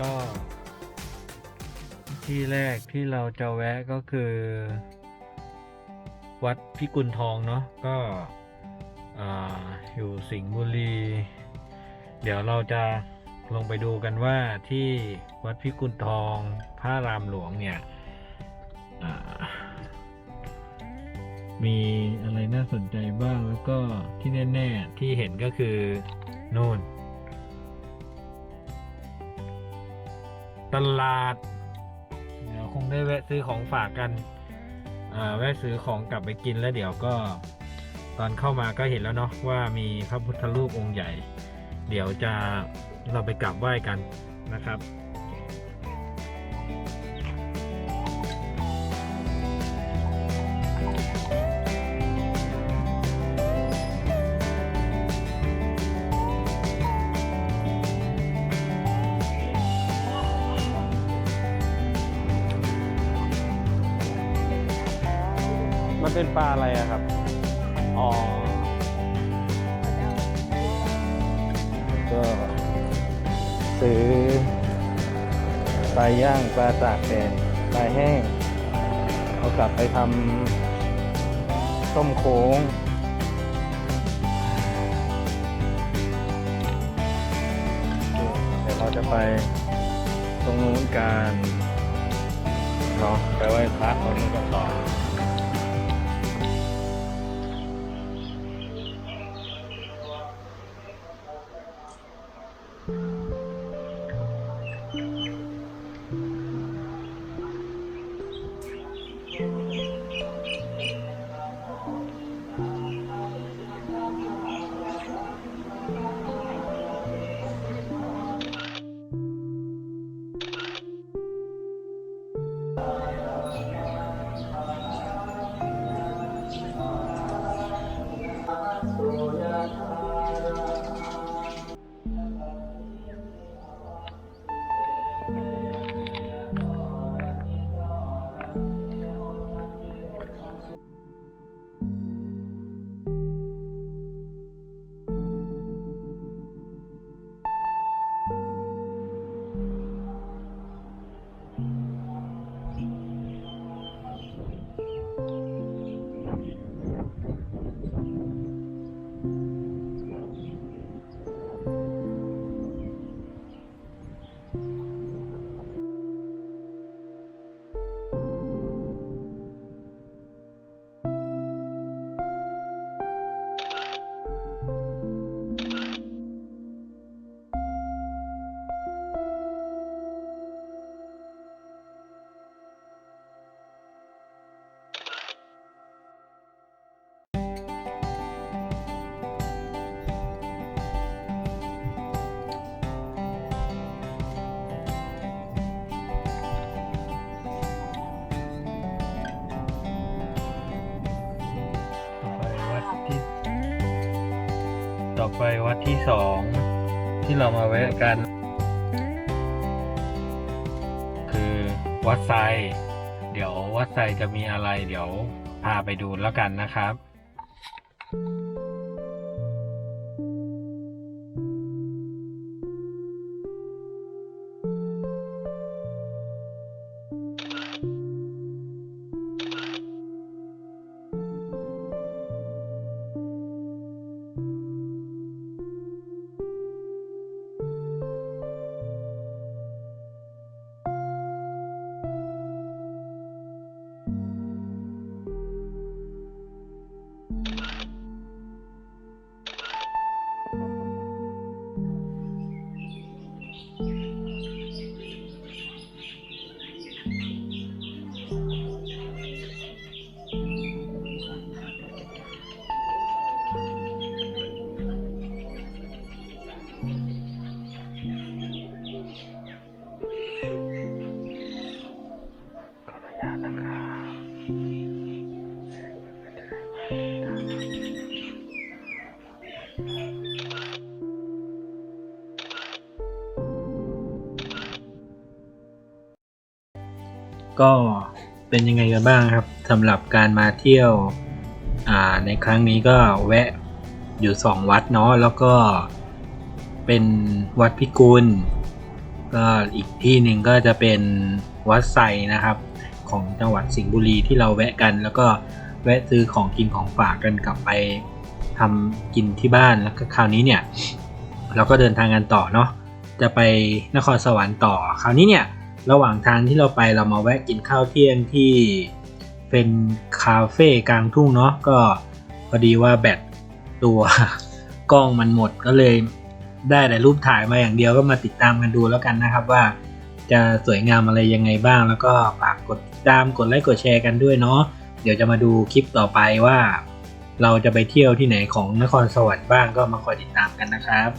ก็ ที่แรกที่เราจะแวะก็คือ วัดพิกุลทองเนาะก็ออยู่สิงห์บุรี เดี๋ยวเราจะลงไปดูกันว่าที่วัดพิกุลทองพระรามหลวงเนี่ยมีอะไรน่าสนใจบ้างแล้วก็ที่แน่ ๆ ที่เห็นก็คือ นู่น ตลาด เดี๋ยวคงได้แวะซื้อของฝากกันอ่าแวะซื้อของกลับไปกินแล้วเดี๋ยวก็ตอนเข้ามาก็เห็นแล้วเนาะว่ามีพระพุทธรูปองค์ใหญ่ เดี๋ยวจะเราไปกราบไหว้กันนะครับ มันเป็นปลาอะไรอะครับ อ๋อ ก็ซื้อปลาย่างปลาตากแดดปลาแห้ง เอากลับไปทำต้มโค้งเดี๋ยวเราจะไปตรงนู้นกันเนาะไปไหว้พระตรงนู้นกันต่อต่อ อไปวัดที่สองที่เรามาแวะกัน คือวัดไซเดี๋ยววัดไซจะมีอะไร เดี๋ยวพาไปดูแล้วกันนะครับ ก็เป็นยังไงกันบ้างครับสำหรับการมาเที่ยวอ่าในครั้งนี้ก็แวะอยู่สองวัดเนาะแล้วก็เป็นวัดพิกุลกก็อีกที่หนึ่งก็จะเป็นวัดไซนะครับ ของจังหวัดสิงห์บุรีที่เราแวะกัน แล้วก็แวะซื้อของกินของฝากกันกลับไปทำกินที่บ้านแล้วก็คราวนี้เนี่ย เราก็เดินทางกันต่อเนาะจะไปนครสวรรค์ต่อ คราวนี้เนี่ย ระหว่างทางที่เราไปเรามาแวะกินข้าวเที่ยงที่เป็นคาเฟ่กลางทุ่งเนาะก็พอดีว่าแบตตัวกล้องมันหมดก็เลยได้แต่รูปถ่ายมาอย่างเดียวก็มาติดตามกันดูแล้วกันนะครับว่าจะสวยงามอะไรยังไงบ้าง แล้วก็ฝากกดติดตามกดไลค์กดแชร์กันด้วยเนาะเดี๋ยวจะมาดูคลิปต่อไปว่า เราจะไปเที่ยวที่ไหนของนครสวรรค์บ้างก็มาคอยติดตามกันนะครับ